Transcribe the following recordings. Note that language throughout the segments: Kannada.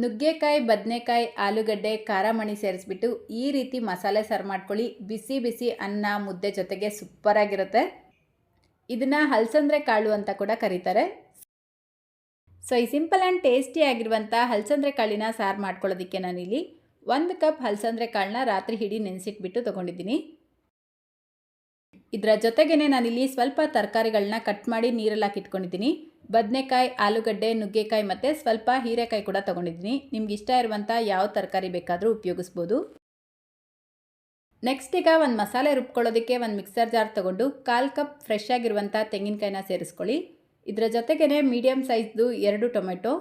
ನುಗ್ಗೆಕಾಯಿ, ಬದನೆಕಾಯಿ, ಆಲೂಗಡ್ಡೆ, ಖಾರ ಮಣಿ ಸೇರಿಸ್ಬಿಟ್ಟು ಈ ರೀತಿ ಮಸಾಲೆ ಸಾರು ಮಾಡ್ಕೊಳ್ಳಿ. ಬಿಸಿ ಬಿಸಿ ಅನ್ನ, ಮುದ್ದೆ ಜೊತೆಗೆ ಸೂಪರಾಗಿರುತ್ತೆ ಇದನ್ನು ಹಲಸಂದ್ರೆ ಕಾಳು ಅಂತ ಕೂಡ ಕರೀತಾರೆ. ಸೊ ಈ ಸಿಂಪಲ್ ಆ್ಯಂಡ್ ಟೇಸ್ಟಿ ಆಗಿರುವಂಥ ಹಲಸಂದ್ರೆ ಕಾಳಿನ ಸಾರು ಮಾಡ್ಕೊಳ್ಳೋದಕ್ಕೆ ನಾನಿಲ್ಲಿ ಒಂದು ಕಪ್ ಹಲಸಂದ್ರೆ ಕಾಳನ್ನ ರಾತ್ರಿ ಹಿಡಿ ನೆನೆಸಿಟ್ಬಿಟ್ಟು ತೊಗೊಂಡಿದ್ದೀನಿ. ಇದರ ಜೊತೆಗೇ ನಾನಿಲ್ಲಿ ಸ್ವಲ್ಪ ತರಕಾರಿಗಳನ್ನ ಕಟ್ ಮಾಡಿ ನೀರಲ್ಲಿ ಹಾಕಿಟ್ಕೊಂಡಿದ್ದೀನಿ ಬದನೆಕಾಯಿ, ಆಲೂಗಡ್ಡೆ, ನುಗ್ಗೆಕಾಯಿ ಮತ್ತು ಸ್ವಲ್ಪ ಹೀರೆಕಾಯಿ ಕೂಡ ತೊಗೊಂಡಿದ್ದೀನಿ. ನಿಮ್ಗೆ ಇಷ್ಟ ಇರುವಂಥ ಯಾವ ತರಕಾರಿ ಬೇಕಾದರೂ ಉಪಯೋಗಿಸ್ಬೋದು. ನೆಕ್ಸ್ಟ್ ಈಗ ಒಂದು ಮಸಾಲೆ ರುಬ್ಕೊಳ್ಳೋದಕ್ಕೆ ಒಂದು ಮಿಕ್ಸರ್ ಜಾರ್ ತೊಗೊಂಡು ಕಾಲು ಕಪ್ ಫ್ರೆಶ್ ಆಗಿರುವಂಥ ತೆಂಗಿನಕಾಯಿನ ಸೇರಿಸ್ಕೊಳ್ಳಿ. ಇದರ ಜೊತೆಗೇ ಮೀಡಿಯಮ್ ಸೈಜ್ದು ಎರಡು ಟೊಮೆಟೊ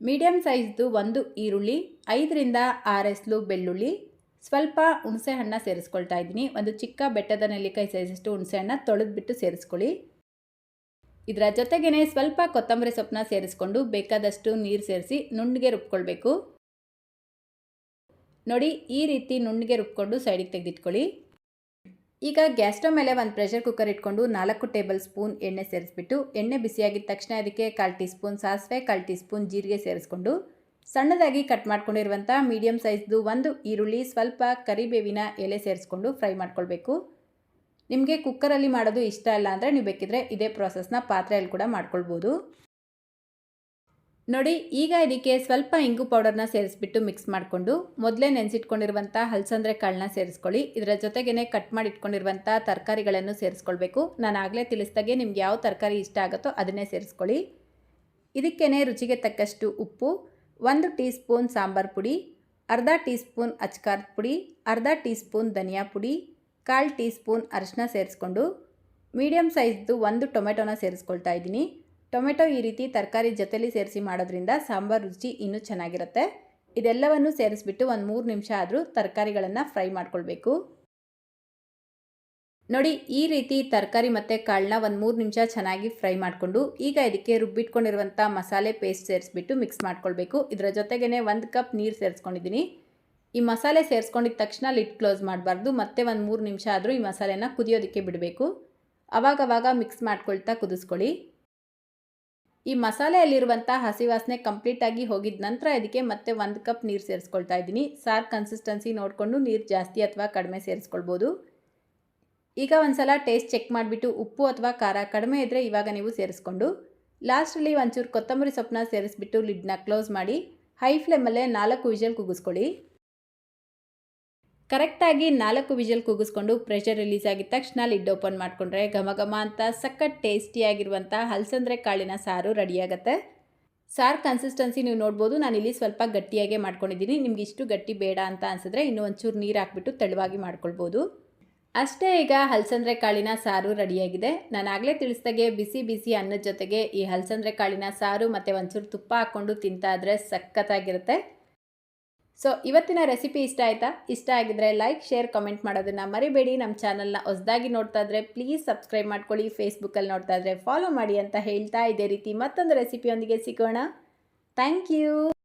ಮೀಡಿಯಮ್ ಸೈಜ್ದು ಒಂದು ಈರುಳ್ಳಿ, ಐದರಿಂದ ಆರು ಎಸ್ಲು ಬೆಳ್ಳುಳ್ಳಿ ಸ್ವಲ್ಪ ಹುಣಸೆಹಣ್ಣ ಸೇರಿಸ್ಕೊಳ್ತಾ ಇದ್ದೀನಿ. ಒಂದು ಚಿಕ್ಕ ಬೆಟ್ಟದ ನೆಲ್ಲಿಕಾಯಿ ಸೈಜಷ್ಟು ಹುಣಸೆಹಣ್ಣ ತೊಳೆದ್ಬಿಟ್ಟು ಸೇರಿಸ್ಕೊಳ್ಳಿ. ಇದರ ಜೊತೆಗೇ ಸ್ವಲ್ಪ ಕೊತ್ತಂಬರಿ ಸೊಪ್ಪನ್ನ ಸೇರಿಸ್ಕೊಂಡು ಬೇಕಾದಷ್ಟು ನೀರು ಸೇರಿಸಿ ನುಣ್ಣಗೆ ರುಬ್ಕೊಳ್ಬೇಕು. ನೋಡಿ, ಈ ರೀತಿ ನುಣ್ಣಗೆ ರುಬ್ಕೊಂಡು ಸೈಡಿಗೆ ತೆಗೆದಿಟ್ಕೊಳ್ಳಿ. ಈಗ ಗ್ಯಾಸ್ ಮೇಲೆ ಒಂದು ಪ್ರೆಷರ್ ಕುಕ್ಕರ್ ಇಟ್ಕೊಂಡು ನಾಲ್ಕು ಟೇಬಲ್ ಸ್ಪೂನ್ ಎಣ್ಣೆ ಸೇರಿಸ್ಬಿಟ್ಟು, ಎಣ್ಣೆ ಬಿಸಿಯಾಗಿದ್ದ ತಕ್ಷಣ ಅದಕ್ಕೆ ಕಾಲು ಟೀ ಸ್ಪೂನ್ ಸಾಸಿವೆ, ಕಾಲು ಟೀ ಸ್ಪೂನ್ ಜೀರಿಗೆ ಸೇರಿಸ್ಕೊಂಡು ಸಣ್ಣದಾಗಿ ಕಟ್ ಮಾಡ್ಕೊಂಡಿರುವಂಥ ಮೀಡಿಯಮ್ ಸೈಜ್ದು ಒಂದು ಈರುಳ್ಳಿ, ಸ್ವಲ್ಪ ಕರಿಬೇವಿನ ಎಲೆ ಸೇರಿಸ್ಕೊಂಡು ಫ್ರೈ ಮಾಡ್ಕೊಳ್ಬೇಕು. ನಿಮಗೆ ಕುಕ್ಕರಲ್ಲಿ ಮಾಡೋದು ಇಷ್ಟ ಇಲ್ಲ ಅಂದರೆ ನೀವು ಬೇಕಿದ್ರೆ ಇದೇ ಪ್ರಾಸೆಸ್ನ ಪಾತ್ರೆಯಲ್ಲಿ ಕೂಡ ಮಾಡ್ಕೊಳ್ಬೋದು. ನೋಡಿ, ಈಗ ಇದಕ್ಕೆ ಸ್ವಲ್ಪ ಇಂಗು ಪೌಡರ್ನ ಸೇರಿಸ್ಬಿಟ್ಟು ಮಿಕ್ಸ್ ಮಾಡಿಕೊಂಡು ಮೊದಲೇ ನೆನೆಸಿಟ್ಕೊಂಡಿರುವಂಥ ಹಲಸಂದ್ರೆ ಕಾಳನ್ನ ಸೇರಿಸ್ಕೊಳ್ಳಿ. ಇದರ ಜೊತೆಗೇ ಕಟ್ ಮಾಡಿ ಇಟ್ಕೊಂಡಿರುವಂಥ ತರಕಾರಿಗಳನ್ನು ಸೇರಿಸ್ಕೊಳ್ಬೇಕು. ನಾನು ಆಗಲೇ ತಿಳಿಸ್ದಾಗೆ ನಿಮ್ಗೆ ಯಾವ ತರಕಾರಿ ಇಷ್ಟ ಆಗುತ್ತೋ ಅದನ್ನೇ ಸೇರಿಸ್ಕೊಳ್ಳಿ. ಇದಕ್ಕೇ ರುಚಿಗೆ ತಕ್ಕಷ್ಟು ಉಪ್ಪು ಒಂದು ಟೀ ಸ್ಪೂನ್ ಸಾಂಬಾರು ಪುಡಿ, ಅರ್ಧ ಟೀ ಸ್ಪೂನ್ ಅಚ್ಕಾರದ ಪುಡಿ, ಅರ್ಧ ಟೀ ಸ್ಪೂನ್ ಧನಿಯಾ ಪುಡಿ, ಕಾಲು ಟೀ ಸ್ಪೂನ್ ಅರಿಶಿನ ಸೇರಿಸ್ಕೊಂಡು ಮೀಡಿಯಮ್ ಸೈಜ್ದು ಒಂದು ಟೊಮೆಟೊನ ಸೇರಿಸ್ಕೊಳ್ತಾ ಇದ್ದೀನಿ. ಟೊಮೆಟೊ ಈ ರೀತಿ ತರಕಾರಿ ಜೊತೆಲಿ ಸೇರಿಸಿ ಮಾಡೋದ್ರಿಂದ ಸಾಂಬಾರು ರುಚಿ ಇನ್ನೂ ಚೆನ್ನಾಗಿರುತ್ತೆ. ಇದೆಲ್ಲವನ್ನು ಸೇರಿಸ್ಬಿಟ್ಟು ಒಂದು ಮೂರು ನಿಮಿಷ ಆದರೂ ತರಕಾರಿಗಳನ್ನು ಫ್ರೈ ಮಾಡ್ಕೊಳ್ಬೇಕು. ನೋಡಿ, ಈ ರೀತಿ ತರಕಾರಿ ಮತ್ತು ಕಾಳನ್ನ ಒಂದು ಮೂರು ನಿಮಿಷ ಚೆನ್ನಾಗಿ ಫ್ರೈ ಮಾಡಿಕೊಂಡು, ಈಗ ಇದಕ್ಕೆ ರುಬ್ಬಿಟ್ಕೊಂಡಿರುವಂಥ ಮಸಾಲೆ ಪೇಸ್ಟ್ ಸೇರಿಸ್ಬಿಟ್ಟು ಮಿಕ್ಸ್ ಮಾಡ್ಕೊಳ್ಬೇಕು. ಇದರ ಜೊತೆಗೇ ಒಂದು ಕಪ್ ನೀರು ಸೇರಿಸ್ಕೊಂಡಿದ್ದೀನಿ. ಈ ಮಸಾಲೆ ಸೇರಿಸ್ಕೊಂಡಿದ ತಕ್ಷಣ ಲಿಟ್ ಕ್ಲೋಸ್ ಮಾಡಬಾರ್ದು. ಮತ್ತೆ ಒಂದು ಮೂರು ನಿಮಿಷ ಆದರೂ ಈ ಮಸಾಲೆನ ಕುದಿಯೋದಕ್ಕೆ ಬಿಡಬೇಕು. ಅವಾಗವಾಗ ಮಿಕ್ಸ್ ಮಾಡ್ಕೊಳ್ತಾ ಕುದಿಸ್ಕೊಳ್ಳಿ. ಈ ಮಸಾಲೆಯಲ್ಲಿರುವಂಥ ಹಸಿ ವಾಸನೆ ಕಂಪ್ಲೀಟಾಗಿ ಹೋಗಿದ ನಂತರ ಇದಕ್ಕೆ ಮತ್ತೆ ಒಂದು ಕಪ್ ನೀರು ಸೇರಿಸ್ಕೊಳ್ತಾ ಇದ್ದೀನಿ. ಸಾರ್ ಕನ್ಸಿಸ್ಟೆನ್ಸಿ ನೋಡಿಕೊಂಡು ನೀರು ಜಾಸ್ತಿ ಅಥವಾ ಕಡಿಮೆ ಸೇರಿಸ್ಕೊಳ್ಬೋದು. ಈಗ ಒಂದು ಸಲ ಟೇಸ್ಟ್ ಚೆಕ್ ಮಾಡಿಬಿಟ್ಟು ಉಪ್ಪು ಅಥವಾ ಖಾರ ಕಡಿಮೆ ಇದ್ದರೆ ಇವಾಗ ನೀವು ಸೇರಿಸ್ಕೊಂಡು ಲಾಸ್ಟಲ್ಲಿ ಒಂಚೂರು ಕೊತ್ತಂಬರಿ ಸೊಪ್ಪನ್ನ ಸೇರಿಸ್ಬಿಟ್ಟು ಲಿಡ್ನ ಕ್ಲೋಸ್ ಮಾಡಿ, ಹೈ ಫ್ಲೇಮಲ್ಲೇ ನಾಲ್ಕು ವಿಜಲ್ ಕೂಗಿಸ್ಕೊಳ್ಳಿ ಕರೆಕ್ಟಾಗಿ ನಾಲ್ಕು ವಿಜಲ್ ಕೂಗಿಸ್ಕೊಂಡು ಪ್ರೆಷರ್ ರಿಲೀಸ್ ಆಗಿದ ತಕ್ಷಣ ಲಿಡ್ ಓಪನ್ ಮಾಡಿಕೊಂಡ್ರೆ ಘಮ ಘಮ ಅಂತ ಸಖತ್ ಟೇಸ್ಟಿಯಾಗಿರುವಂಥ ಹಲಸಂದ್ರೆ ಕಾಳಿನ ಸಾರು ರೆಡಿಯಾಗತ್ತೆ. ಸಾರ್ ಕನ್ಸಿಸ್ಟೆನ್ಸಿ ನೀವು ನೋಡ್ಬೋದು, ನಾನಿಲ್ಲಿ ಸ್ವಲ್ಪ ಗಟ್ಟಿಯಾಗೆ ಮಾಡ್ಕೊಂಡಿದ್ದೀನಿ. ನಿಮ್ಗೆ ಇಷ್ಟು ಗಟ್ಟಿ ಬೇಡ ಅಂತ ಅನಿಸಿದ್ರೆ ಇನ್ನೂ ಒಂಚೂರು ನೀರು ಹಾಕ್ಬಿಟ್ಟು ತೆಳುವಾಗಿ ಮಾಡ್ಕೊಳ್ಬೋದು. ಅಷ್ಟೇ ಈಗ ಹಲಸಂದ್ರೆ ಕಾಳಿನ ಸಾರು ರೆಡಿಯಾಗಿದೆ. ನಾನು ಆಗಲೇ ತಿಳಿಸ್ದಾಗೆ ಬಿಸಿ ಬಿಸಿ ಅನ್ನದ ಜೊತೆಗೆ ಈ ಹಲಸಂದ್ರೆ ಕಾಳಿನ ಸಾರು ಮತ್ತು ಒಂಚೂರು ತುಪ್ಪ ಹಾಕ್ಕೊಂಡು ತಿಂತಾ ಇದ್ರೆ ಸಖತ್ತಾಗಿರುತ್ತೆ. ಸೊ, ಇವತ್ತಿನ ರೆಸಿಪಿ ಇಷ್ಟ ಆಯಿತಾ? ಇಷ್ಟ ಆಗಿದ್ರೆ ಲೈಕ್, ಶೇರ್, ಕಮೆಂಟ್ ಮಾಡೋದನ್ನು ಮರಿಬೇಡಿ. ನಮ್ಮ ಚಾನಲ್ನ ಹೊಸದಾಗಿ ನೋಡ್ತಾ ಇದ್ರೆ ಪ್ಲೀಸ್ ಸಬ್ಸ್ಕ್ರೈಬ್ ಮಾಡ್ಕೊಳ್ಳಿ. ಫೇಸ್ಬುಕ್ಕಲ್ಲಿ ನೋಡ್ತಾ ಇದ್ರೆ ಫಾಲೋ ಮಾಡಿ ಅಂತ ಹೇಳ್ತಾ ಇದೇ ರೀತಿ ಮತ್ತೊಂದು ರೆಸಿಪಿಯೊಂದಿಗೆ ಸಿಗೋಣ. Thank you!